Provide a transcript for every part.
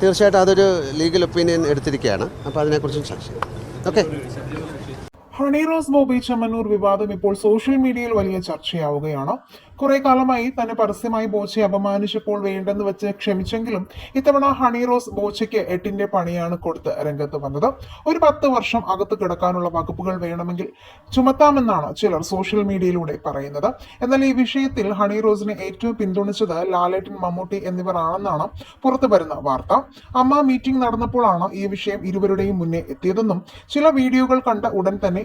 തീർച്ചയായിട്ടും അതൊരു legal opinion എടുത്തിരിക്കുകയാണ്. അപ്പോൾ അതിനെക്കുറിച്ചും സംശയം ഓക്കെ. ഹണി റോസ് ബോബി ചെമ്മന്നൂർ വിവാദം ഇപ്പോൾ സോഷ്യൽ മീഡിയയിൽ വലിയ ചർച്ചയാവുകയാണ്. കുറെ കാലമായി തന്നെ പരസ്യമായി ബോച്ചയെ അപമാനിച്ചപ്പോൾ വേണ്ടെന്ന് വെച്ച് ക്ഷമിച്ചെങ്കിലും ഇത്തവണ ഹണി റോസ് ബോച്ചയ്ക്ക് എട്ടിന്റെ പണിയാണ് കൊടുത്ത് രംഗത്ത് വന്നത്. ഒരു പത്ത് വർഷം അകത്ത് കിടക്കാനുള്ള വകുപ്പുകൾ വേണമെങ്കിൽ ചുമത്താമെന്നാണ് ചിലർ സോഷ്യൽ മീഡിയയിലൂടെ പറയുന്നത്. എന്നാൽ ഈ വിഷയത്തിൽ ഹണി റോസിനെ ഏറ്റവും പിന്തുണച്ചത് ലാലേട്ടൻ മമ്മൂട്ടി എന്നിവർ ആണെന്നാണ് പുറത്തു വരുന്ന വാർത്ത. അമ്മ മീറ്റിംഗ് നടന്നപ്പോഴാണ് ഈ വിഷയം ഇരുവരുടെയും മുന്നേ എത്തിയതെന്നും ചില വീഡിയോകൾ കണ്ട ഉടൻ തന്നെ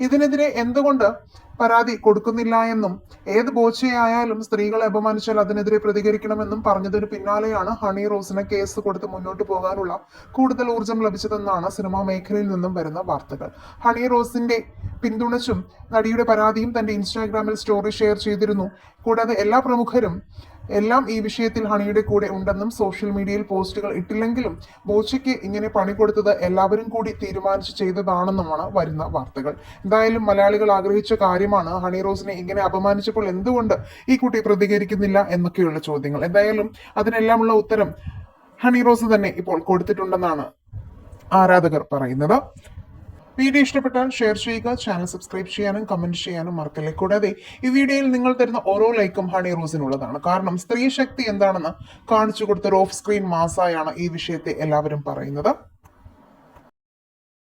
ഇതിനെതിരെ എന്തുകൊണ്ട് പരാതി കൊടുക്കുന്നില്ല എന്നും ഏത് ബോച്ചയായാലും സ്ത്രീകളെ അപമാനിച്ചാൽ അതിനെതിരെ പ്രതികരിക്കണമെന്നും പറഞ്ഞതിന് പിന്നാലെയാണ് ഹണി റോസിന് കേസ് കൊടുത്ത് മുന്നോട്ട് പോകാനുള്ള കൂടുതൽ ഊർജം ലഭിച്ചതെന്നാണ് സിനിമാ മേഖലയിൽ നിന്നും വരുന്ന വാർത്തകൾ. ഹണി റോസിന്റെ പിന്തുണച്ചും നടിയുടെ പരാതിയും തന്റെ ഇൻസ്റ്റാഗ്രാമിൽ സ്റ്റോറി ഷെയർ ചെയ്തിരുന്നു. കൂടാതെ എല്ലാ പ്രമുഖരും എല്ലാം ഈ വിഷയത്തിൽ ഹണിയുടെ കൂടെ ഉണ്ടെന്നും സോഷ്യൽ മീഡിയയിൽ പോസ്റ്റുകൾ ഇട്ടില്ലെങ്കിലും ബോച്ചയ്ക്ക് ഇങ്ങനെ പണി കൊടുത്തത് എല്ലാവരും കൂടി തീരുമാനിച്ച് ചെയ്തതാണെന്നുമാണ് വരുന്ന വാർത്തകൾ. എന്തായാലും മലയാളികൾ ആഗ്രഹിച്ച കാര്യമാണ് ഹണി റോസിനെ ഇങ്ങനെ അപമാനിച്ചപ്പോൾ എന്തുകൊണ്ട് ഈ കുട്ടി പ്രതികരിക്കുന്നില്ല എന്നൊക്കെയുള്ള ചോദ്യങ്ങൾ. എന്തായാലും അതിനെല്ലാമുള്ള ഉത്തരം ഹണി റോസ് തന്നെ ഇപ്പോൾ കൊടുത്തിട്ടുണ്ടെന്നാണ് ആരാധകർ പറയുന്നത്. വീഡിയോ ഇഷ്ടപ്പെട്ടാൽ ഷെയർ ചെയ്യുക ചാനൽ സബ്സ്ക്രൈബ് ചെയ്യാനും കമന്റ് ചെയ്യാനും മറക്കല്ലേ? കൂടാതെ ഈ വീഡിയോയിൽ നിങ്ങൾ തരുന്ന ഓരോ ലൈക്കും ഹണി റോസിനുള്ളതാണ്. കാരണം സ്ത്രീ ശക്തി എന്താണെന്ന് കാണിച്ചു കൊടുത്ത ഒരു ഓഫ് സ്ക്രീൻ മാസായാണ് ഈ വിഷയത്തെ എല്ലാവരും പറയുന്നത്.